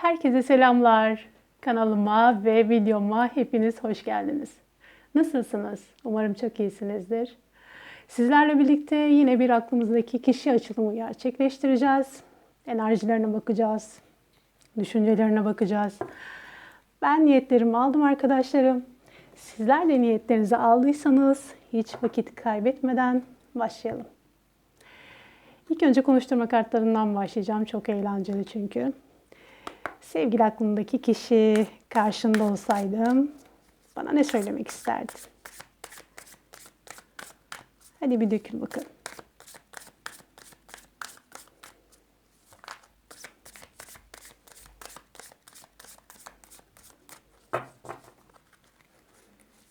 Herkese selamlar. Kanalıma ve videoma hepiniz hoş geldiniz. Nasılsınız? Umarım çok iyisinizdir. Sizlerle birlikte yine bir aklımızdaki kişi açılımı gerçekleştireceğiz. Enerjilerine bakacağız. Düşüncelerine bakacağız. Ben niyetlerimi aldım arkadaşlarım. Sizler de niyetlerinizi aldıysanız hiç vakit kaybetmeden başlayalım. İlk önce konuşturma kartlarından başlayacağım. Çok eğlenceli çünkü. Sevgili aklındaki kişi karşında olsaydım bana ne söylemek isterdin? Hadi bir dökün bakalım.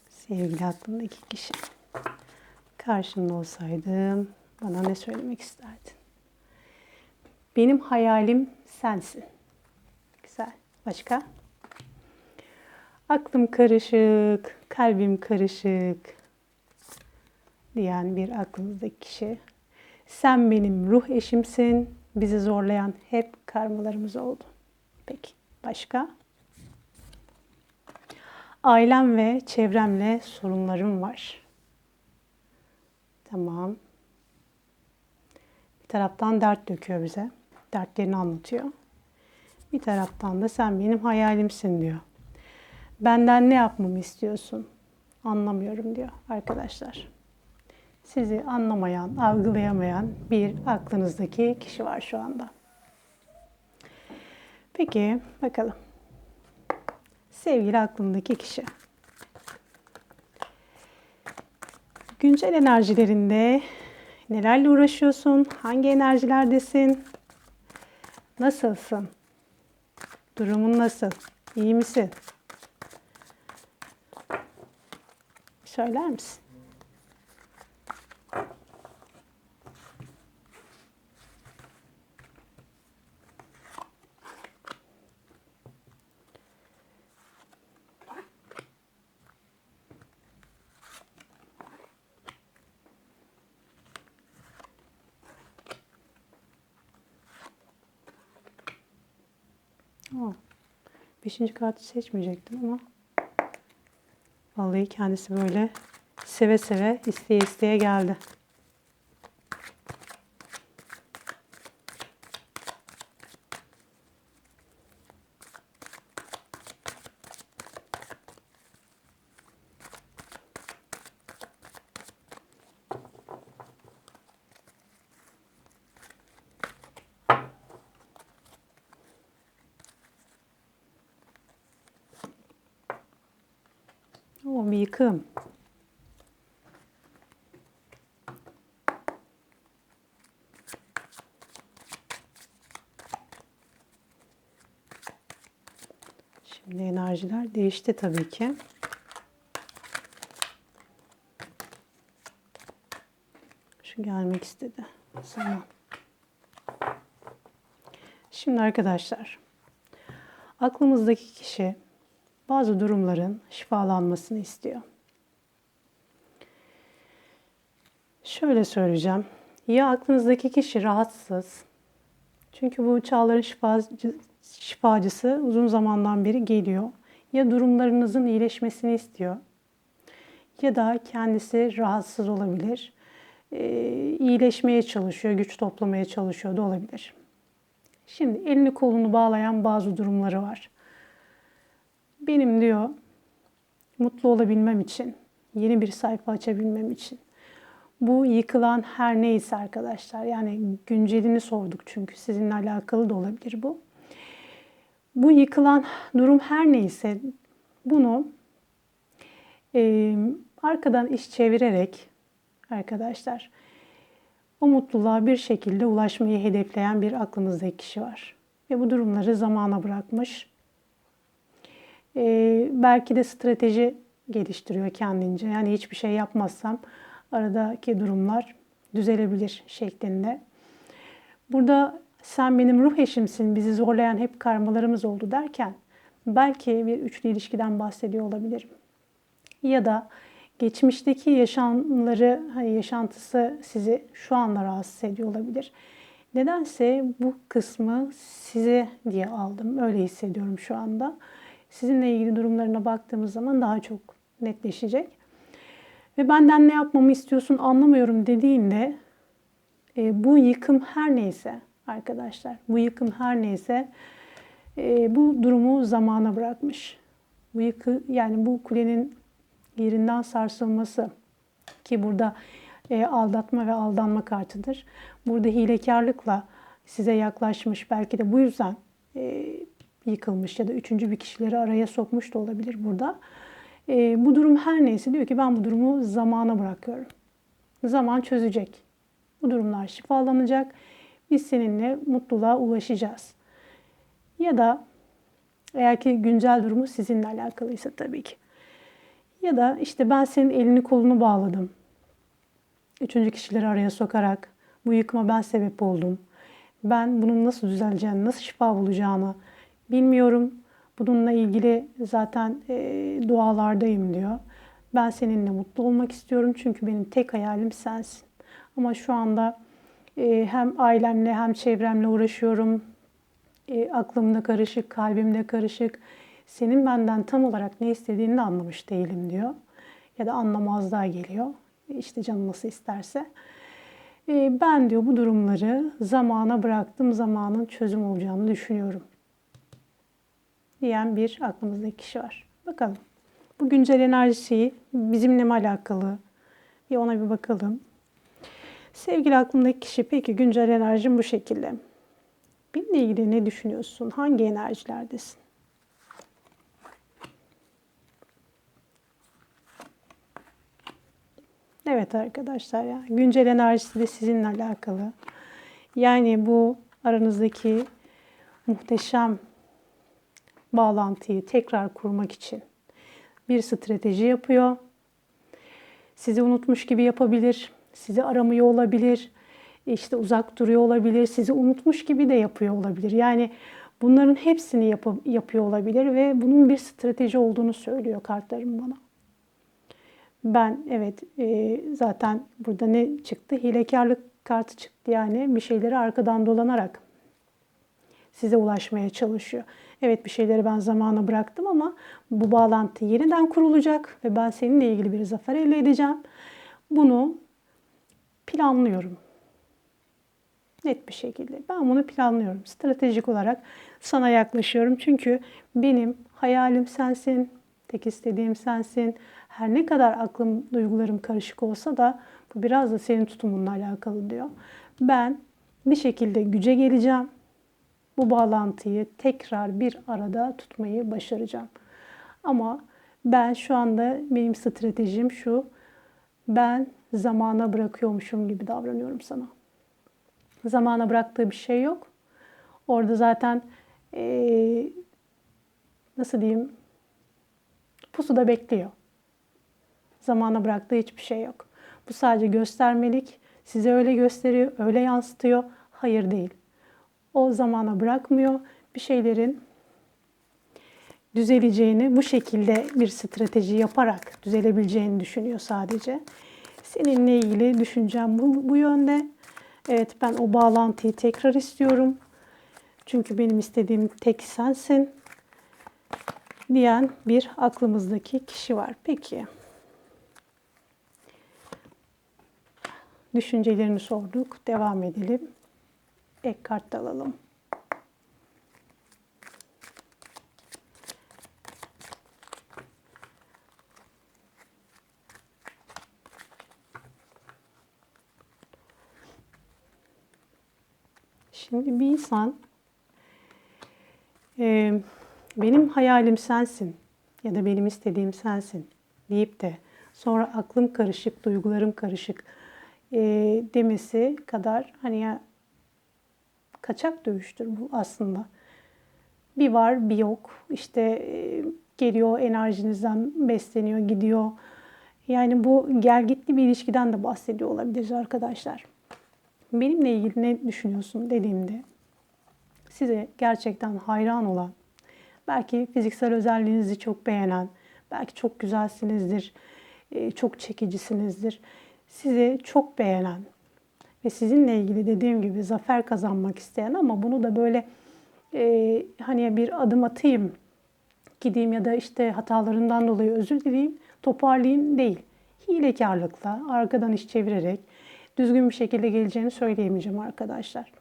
Sevgili aklındaki kişi karşında olsaydım bana ne söylemek isterdin? Benim hayalim sensin. Başka? Aklım karışık, kalbim karışık diyen bir aklınızdaki kişi. Sen benim ruh eşimsin. Bizi zorlayan hep karmalarımız oldu. Peki. Başka? Ailem ve çevremle sorunlarım var. Tamam. Bir taraftan dert döküyor bize. Dertlerini anlatıyor. Bir taraftan da sen benim hayalimsin diyor. Benden ne yapmamı istiyorsun? Anlamıyorum diyor arkadaşlar. Sizi anlamayan, algılayamayan bir aklınızdaki kişi var şu anda. Peki bakalım. Sevgili aklındaki kişi. Güncel enerjilerinde nelerle uğraşıyorsun? Hangi enerjilerdesin? Nasılsın? Durumun nasıl? İyi misin? Söyler misin? Beşinci kartı seçmeyecektim ama vallahi kendisi böyle seve seve isteye isteye geldi. Yıkım. Şimdi enerjiler değişti tabii ki. Şu gelmek istedi. Zaman. Şimdi arkadaşlar, aklımızdaki kişi bazı durumların şifalanmasını istiyor. Şöyle söyleyeceğim. Ya aklınızdaki kişi rahatsız. Çünkü bu çağların şifacı, şifacısı uzun zamandan beri geliyor. Ya durumlarınızın iyileşmesini istiyor. Ya da kendisi rahatsız olabilir. Ee, iyileşmeye çalışıyor, güç toplamaya çalışıyor da olabilir. Şimdi elini kolunu bağlayan bazı durumları var. Benim diyor mutlu olabilmem için, yeni bir sayfa açabilmem için bu yıkılan her neyse arkadaşlar yani güncelini sorduk çünkü sizinle alakalı da olabilir bu. Bu yıkılan durum her neyse bunu e, arkadan iş çevirerek arkadaşlar o mutluluğa bir şekilde ulaşmayı hedefleyen bir aklınızdaki kişi var. Ve bu durumları zamana bırakmış ee, belki de strateji geliştiriyor kendince. Yani hiçbir şey yapmazsam aradaki durumlar düzelebilir şeklinde. Burada sen benim ruh eşimsin, bizi zorlayan hep karmalarımız oldu derken belki bir üçlü ilişkiden bahsediyor olabilirim. Ya da geçmişteki yaşamları, hani yaşantısı sizi şu anda rahatsız ediyor olabilir. Nedense bu kısmı size diye aldım. Öyle hissediyorum şu anda. Sizinle ilgili durumlarına baktığımız zaman daha çok netleşecek. Ve benden ne yapmamı istiyorsun anlamıyorum dediğinde e, bu yıkım her neyse arkadaşlar, bu yıkım her neyse e, bu durumu zamana bırakmış. Bu yıkı yani bu kulenin yerinden sarsılması ki burada e, aldatma ve aldanma kartıdır. Burada hilekarlıkla size yaklaşmış belki de bu yüzden e, yıkılmış ya da üçüncü bir kişileri araya sokmuş da olabilir burada. E, bu durum her neyse diyor ki ben bu durumu zamana bırakıyorum. Zaman çözecek. Bu durumlar şifalanacak. Biz seninle mutluluğa ulaşacağız. Ya da eğer ki güncel durumu sizinle alakalıysa tabii ki. Ya da işte ben senin elini kolunu bağladım. Üçüncü kişileri araya sokarak bu yıkıma ben sebep oldum. Ben bunun nasıl düzeleceğini, nasıl şifa bulacağını bilmiyorum. Bununla ilgili zaten e, dualardayım diyor. Ben seninle mutlu olmak istiyorum çünkü benim tek hayalim sensin. Ama şu anda e, hem ailemle hem çevremle uğraşıyorum. E, aklımda karışık, kalbimde karışık. Senin benden tam olarak ne istediğini de anlamış değilim diyor. Ya da anlamazlığa geliyor. İşte canım nasıl isterse. E, ben diyor bu durumları zamana bıraktım, zamanın çözüm olacağını düşünüyorum. Diyen bir aklımızdaki kişi var. Bakalım. Bu güncel enerjisi bizimle mi alakalı? Bir ona bir bakalım. Sevgili aklımdaki kişi peki güncel enerjim bu şekilde. Benimle ilgili ne düşünüyorsun? Hangi enerjilerdesin? Evet arkadaşlar ya güncel enerjisi de sizinle alakalı. Yani bu aranızdaki muhteşem bağlantıyı tekrar kurmak için bir strateji yapıyor. Sizi unutmuş gibi yapabilir, sizi aramıyor olabilir, işte uzak duruyor olabilir, sizi unutmuş gibi de yapıyor olabilir. Yani bunların hepsini yap yapıyor olabilir ve bunun bir strateji olduğunu söylüyor kartlarım bana. Ben evet e, zaten burada ne çıktı? Hilekarlık kartı çıktı yani bir şeyleri arkadan dolanarak size ulaşmaya çalışıyor. Evet bir şeyleri ben zamana bıraktım ama bu bağlantı yeniden kurulacak ve ben seninle ilgili bir zafer elde edeceğim. Bunu planlıyorum. Net bir şekilde. Ben bunu planlıyorum. Stratejik olarak sana yaklaşıyorum. Çünkü benim hayalim sensin, tek istediğim sensin. Her ne kadar aklım, duygularım karışık olsa da bu biraz da senin tutumunla alakalı diyor. Ben bir şekilde güce geleceğim. Bu bağlantıyı tekrar bir arada tutmayı başaracağım. Ama ben şu anda benim stratejim şu. Ben zamana bırakıyormuşum gibi davranıyorum sana. Zamana bıraktığı bir şey yok. Orada zaten ee, nasıl diyeyim pusuda bekliyor. Zamana bıraktığı hiçbir şey yok. Bu sadece göstermelik. Size öyle gösteriyor, öyle yansıtıyor. Hayır değil. O zamana bırakmıyor. Bir şeylerin düzeleceğini bu şekilde bir strateji yaparak düzelebileceğini düşünüyor sadece. Seninle ilgili düşüncem bu, bu yönde. Evet ben o bağlantıyı tekrar istiyorum. Çünkü benim istediğim tek sensin diyen bir aklımızdaki kişi var. Peki. Düşüncelerini sorduk. Devam edelim. Ek kart alalım. Şimdi bir insan e, benim hayalim sensin ya da benim istediğim sensin deyip de sonra aklım karışık, duygularım karışık e, demesi kadar hani ya kaçak dövüştür bu aslında. Bir var bir yok. İşte e, geliyor enerjinizden besleniyor gidiyor. Yani bu gel gitli bir ilişkiden de bahsediyor olabiliriz arkadaşlar. Benimle ilgili ne düşünüyorsun dediğimde size gerçekten hayran olan, belki fiziksel özelliğinizi çok beğenen, belki çok güzelsinizdir, e, çok çekicisinizdir. Sizi çok beğenen, ve sizinle ilgili dediğim gibi zafer kazanmak isteyen ama bunu da böyle e, hani bir adım atayım gideyim ya da işte hatalarından dolayı özür dileyeyim toparlayayım değil. Hilekarlıkla arkadan iş çevirerek düzgün bir şekilde geleceğini söyleyemeyeceğim arkadaşlar.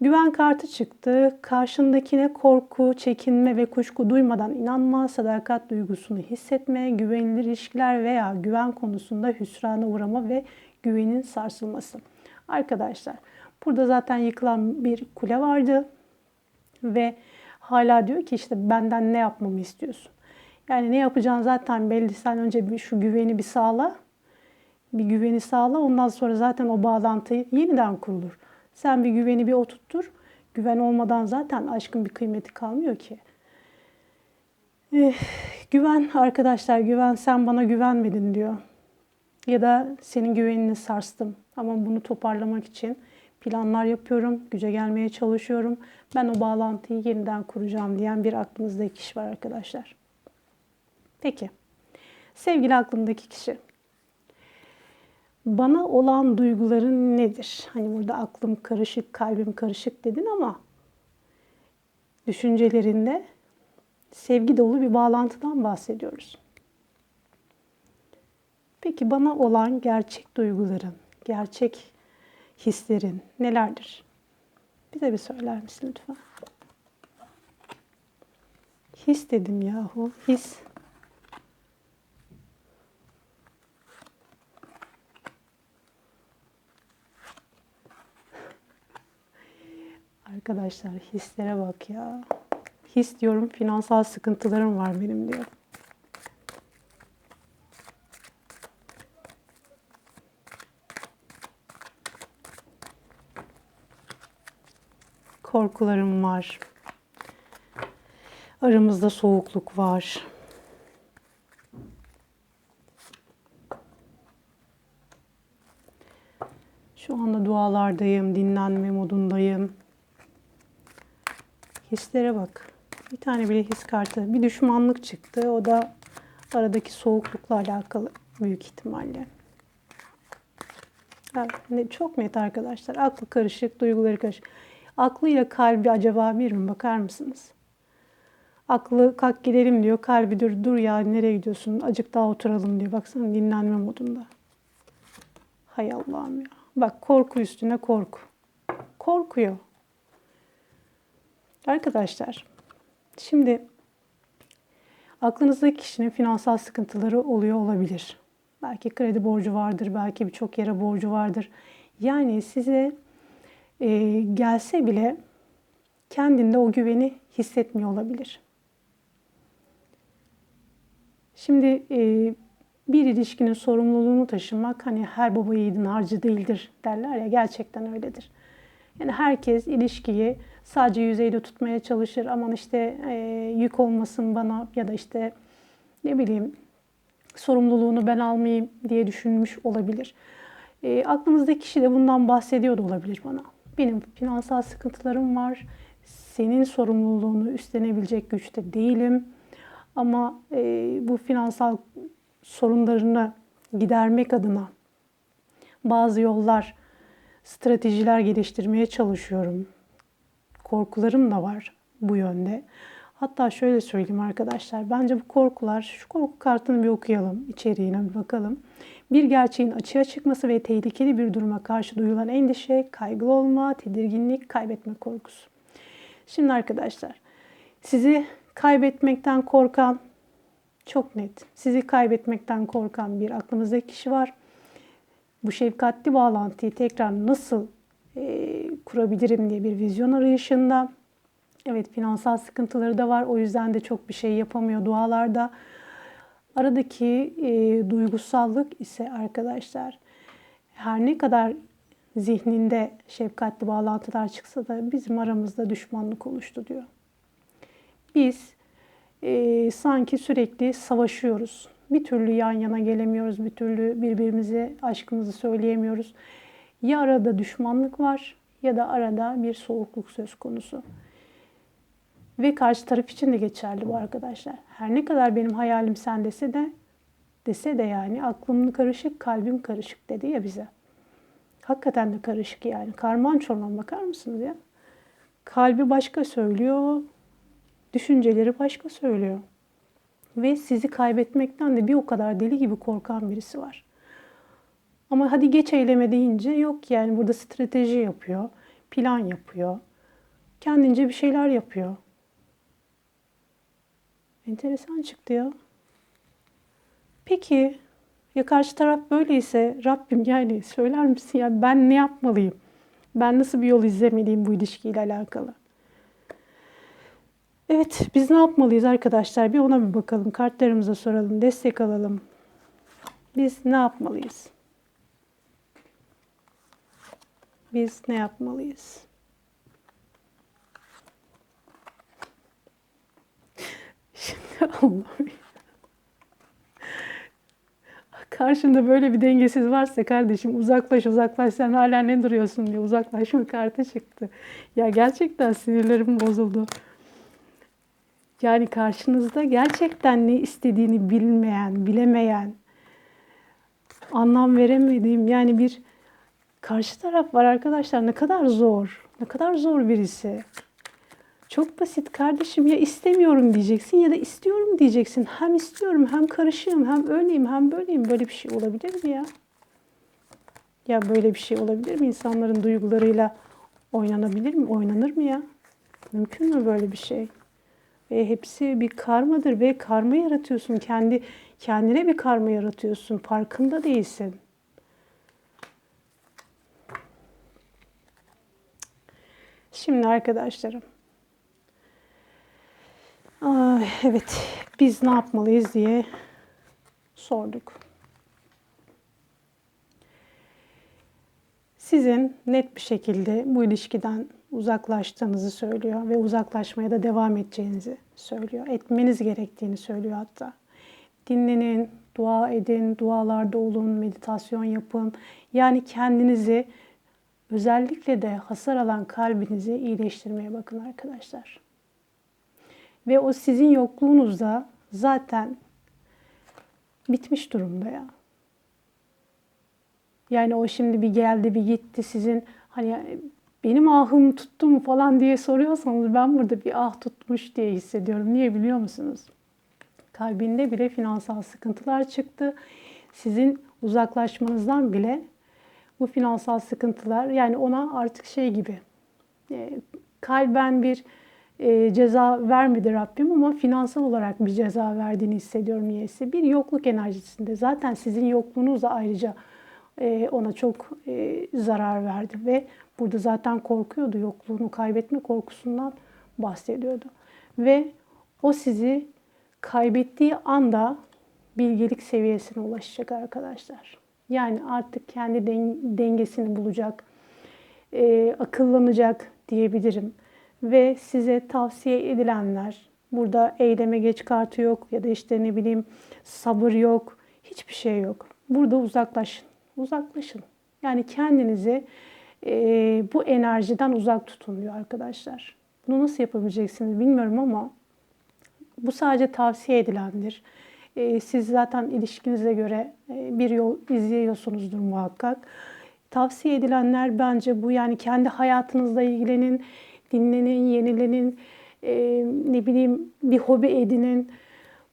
Güven kartı çıktı. Karşındakine korku, çekinme ve kuşku duymadan inanma, sadakat duygusunu hissetme, güvenilir ilişkiler veya güven konusunda hüsrana uğrama ve güvenin sarsılması. Arkadaşlar burada zaten yıkılan bir kule vardı ve hala diyor ki işte benden ne yapmamı istiyorsun? Yani ne yapacağın zaten belli. Sen önce bir şu güveni bir sağla. Bir güveni sağla. Ondan sonra zaten o bağlantı yeniden kurulur. Sen bir güveni bir oturttur. Güven olmadan zaten aşkın bir kıymeti kalmıyor ki. Eh, güven arkadaşlar güven sen bana güvenmedin diyor. Ya da senin güvenini sarstım ama bunu toparlamak için planlar yapıyorum, güce gelmeye çalışıyorum. Ben o bağlantıyı yeniden kuracağım diyen bir aklınızda kişi var arkadaşlar. Peki. Sevgili aklımdaki kişi. Bana olan duyguların nedir? Hani burada aklım karışık, kalbim karışık dedin ama düşüncelerinde sevgi dolu bir bağlantıdan bahsediyoruz. Peki bana olan gerçek duyguların, gerçek hislerin nelerdir? Bize bir söyler misin lütfen? His dedim yahu, his. Arkadaşlar hislere bak ya. His diyorum finansal sıkıntılarım var benim diyor. Korkularım var. Aramızda soğukluk var. Şu anda dualardayım, dinlenme modundayım. Hislere bak. Bir tane bile his kartı. Bir düşmanlık çıktı. O da aradaki soğuklukla alakalı büyük ihtimalle. Evet, çok net arkadaşlar. Aklı karışık, duyguları karışık. Aklıyla kalbi acaba bir mi? Bakar mısınız? Aklı kalk gidelim diyor. Kalbi dur dur ya nereye gidiyorsun? Acık daha oturalım diyor. Baksana dinlenme modunda. Hay Allah'ım ya. Bak korku üstüne korku. Korkuyor. Arkadaşlar, şimdi aklınızdaki kişinin finansal sıkıntıları oluyor olabilir. Belki kredi borcu vardır, belki birçok yere borcu vardır. Yani size e, gelse bile kendinde o güveni hissetmiyor olabilir. Şimdi e, bir ilişkinin sorumluluğunu taşımak hani her baba yiğidin harcı değildir derler ya gerçekten öyledir. Yani herkes ilişkiyi sadece yüzeyde tutmaya çalışır. Aman işte e, yük olmasın bana ya da işte ne bileyim sorumluluğunu ben almayayım diye düşünmüş olabilir. E, aklınızdaki kişi de bundan bahsediyor da olabilir bana. Benim finansal sıkıntılarım var. Senin sorumluluğunu üstlenebilecek güçte değilim. Ama e, bu finansal sorunlarını gidermek adına bazı yollar, stratejiler geliştirmeye çalışıyorum korkularım da var bu yönde. Hatta şöyle söyleyeyim arkadaşlar. Bence bu korkular, şu korku kartını bir okuyalım, içeriğine bir bakalım. Bir gerçeğin açığa çıkması ve tehlikeli bir duruma karşı duyulan endişe, kaygılı olma, tedirginlik, kaybetme korkusu. Şimdi arkadaşlar, sizi kaybetmekten korkan, çok net, sizi kaybetmekten korkan bir aklınızdaki kişi var. Bu şefkatli bağlantıyı tekrar nasıl e, kurabilirim diye bir vizyon arayışında. Evet finansal sıkıntıları da var. O yüzden de çok bir şey yapamıyor dualarda. Aradaki e, duygusallık ise arkadaşlar her ne kadar zihninde şefkatli bağlantılar çıksa da bizim aramızda düşmanlık oluştu diyor. Biz e, sanki sürekli savaşıyoruz. Bir türlü yan yana gelemiyoruz, bir türlü birbirimize aşkımızı söyleyemiyoruz. Ya arada düşmanlık var ya da arada bir soğukluk söz konusu. Ve karşı taraf için de geçerli bu arkadaşlar. Her ne kadar benim hayalim sen dese de dese de yani aklım karışık, kalbim karışık dedi ya bize. Hakikaten de karışık yani. Karman çorman bakar mısınız ya? Kalbi başka söylüyor, düşünceleri başka söylüyor. Ve sizi kaybetmekten de bir o kadar deli gibi korkan birisi var. Ama hadi geç eyleme deyince yok yani burada strateji yapıyor, plan yapıyor. Kendince bir şeyler yapıyor. Enteresan çıktı ya. Peki ya karşı taraf böyleyse Rabbim yani söyler misin ya ben ne yapmalıyım? Ben nasıl bir yol izlemeliyim bu ilişkiyle alakalı? Evet biz ne yapmalıyız arkadaşlar? Bir ona bir bakalım. Kartlarımıza soralım. Destek alalım. Biz ne yapmalıyız? Biz ne yapmalıyız? Şimdi Allah'ım. Karşında böyle bir dengesiz varsa kardeşim uzaklaş uzaklaş sen hala ne duruyorsun diye uzaklaşma kartı çıktı. Ya gerçekten sinirlerim bozuldu. Yani karşınızda gerçekten ne istediğini bilmeyen, bilemeyen, anlam veremediğim yani bir karşı taraf var arkadaşlar. Ne kadar zor, ne kadar zor birisi. Çok basit kardeşim ya istemiyorum diyeceksin ya da istiyorum diyeceksin. Hem istiyorum hem karışığım hem öyleyim hem böyleyim. Böyle bir şey olabilir mi ya? Ya böyle bir şey olabilir mi? İnsanların duygularıyla oynanabilir mi? Oynanır mı ya? Mümkün mü böyle bir şey? Ve hepsi bir karmadır ve karma yaratıyorsun. Kendi kendine bir karma yaratıyorsun. Farkında değilsin. Şimdi arkadaşlarım Evet, biz ne yapmalıyız diye sorduk. Sizin net bir şekilde bu ilişkiden uzaklaştığınızı söylüyor ve uzaklaşmaya da devam edeceğinizi söylüyor. Etmeniz gerektiğini söylüyor hatta. Dinlenin, dua edin, dualarda olun, meditasyon yapın. Yani kendinizi özellikle de hasar alan kalbinizi iyileştirmeye bakın arkadaşlar. Ve o sizin yokluğunuzda zaten bitmiş durumda ya. Yani o şimdi bir geldi bir gitti sizin hani benim ahım tuttu mu falan diye soruyorsanız ben burada bir ah tutmuş diye hissediyorum. Niye biliyor musunuz? Kalbinde bile finansal sıkıntılar çıktı. Sizin uzaklaşmanızdan bile bu finansal sıkıntılar yani ona artık şey gibi e, kalben bir e, ceza vermedi Rabbim ama finansal olarak bir ceza verdiğini hissediyorum niyeyse. Bir yokluk enerjisinde. Zaten sizin yokluğunuz da ayrıca e, ona çok e, zarar verdi ve burada zaten korkuyordu. Yokluğunu kaybetme korkusundan bahsediyordu. Ve o sizi kaybettiği anda bilgelik seviyesine ulaşacak arkadaşlar. Yani artık kendi dengesini bulacak, e, akıllanacak diyebilirim ve size tavsiye edilenler burada eyleme geç kartı yok ya da işte ne bileyim sabır yok. Hiçbir şey yok. Burada uzaklaşın. Uzaklaşın. Yani kendinizi e, bu enerjiden uzak tutun diyor arkadaşlar. Bunu nasıl yapabileceksiniz bilmiyorum ama bu sadece tavsiye edilendir. E, siz zaten ilişkinize göre e, bir yol izliyorsunuzdur muhakkak. Tavsiye edilenler bence bu yani kendi hayatınızla ilgilenin dinlenin, yenilenin, e, ne bileyim bir hobi edinin.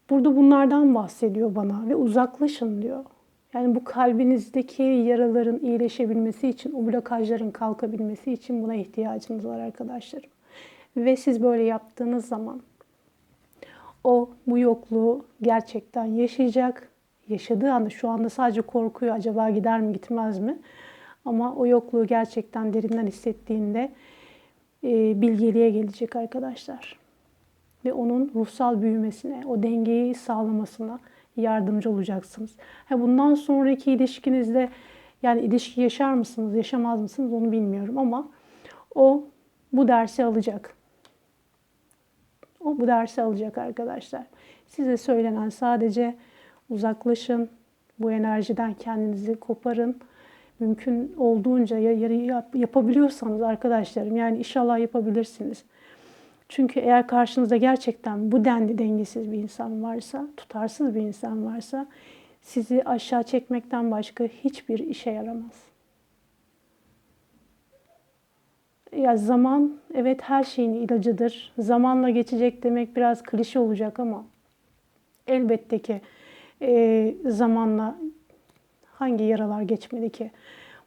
Burada bunlardan bahsediyor bana ve uzaklaşın diyor. Yani bu kalbinizdeki yaraların iyileşebilmesi için, o blokajların kalkabilmesi için buna ihtiyacınız var arkadaşlarım. Ve siz böyle yaptığınız zaman o bu yokluğu gerçekten yaşayacak. Yaşadığı anda şu anda sadece korkuyor acaba gider mi gitmez mi? Ama o yokluğu gerçekten derinden hissettiğinde bilgeliğe gelecek arkadaşlar. Ve onun ruhsal büyümesine, o dengeyi sağlamasına yardımcı olacaksınız. Bundan sonraki ilişkinizde yani ilişki yaşar mısınız, yaşamaz mısınız onu bilmiyorum ama o bu dersi alacak. O bu dersi alacak arkadaşlar. Size söylenen sadece uzaklaşın, bu enerjiden kendinizi koparın mümkün olduğunca ya, yapabiliyorsanız arkadaşlarım yani inşallah yapabilirsiniz. Çünkü eğer karşınızda gerçekten bu denli dengesiz bir insan varsa, tutarsız bir insan varsa sizi aşağı çekmekten başka hiçbir işe yaramaz. Ya zaman evet her şeyin ilacıdır. Zamanla geçecek demek biraz klişe olacak ama elbette ki e, zamanla hangi yaralar geçmedi ki?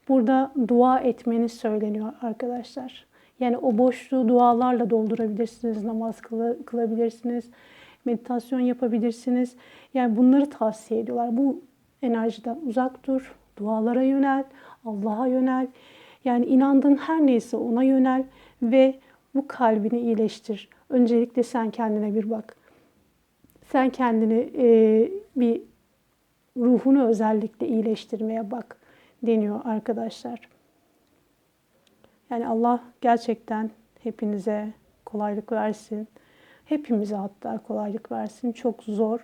Burada dua etmeniz söyleniyor arkadaşlar. Yani o boşluğu dualarla doldurabilirsiniz, namaz kıla- kılabilirsiniz, meditasyon yapabilirsiniz. Yani bunları tavsiye ediyorlar. Bu enerjiden uzak dur, dualara yönel, Allah'a yönel. Yani inandığın her neyse ona yönel ve bu kalbini iyileştir. Öncelikle sen kendine bir bak. Sen kendini e, bir ruhunu özellikle iyileştirmeye bak deniyor arkadaşlar. Yani Allah gerçekten hepinize kolaylık versin. Hepimize hatta kolaylık versin. Çok zor.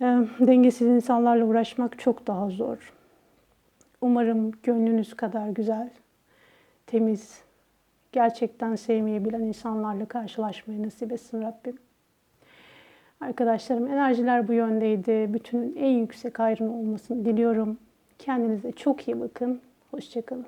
E, Dengesiz insanlarla uğraşmak çok daha zor. Umarım gönlünüz kadar güzel, temiz, gerçekten sevmeyi bilen insanlarla karşılaşmayı nasip etsin Rabbim. Arkadaşlarım enerjiler bu yöndeydi. Bütün en yüksek hayrın olmasını diliyorum. Kendinize çok iyi bakın. Hoşçakalın.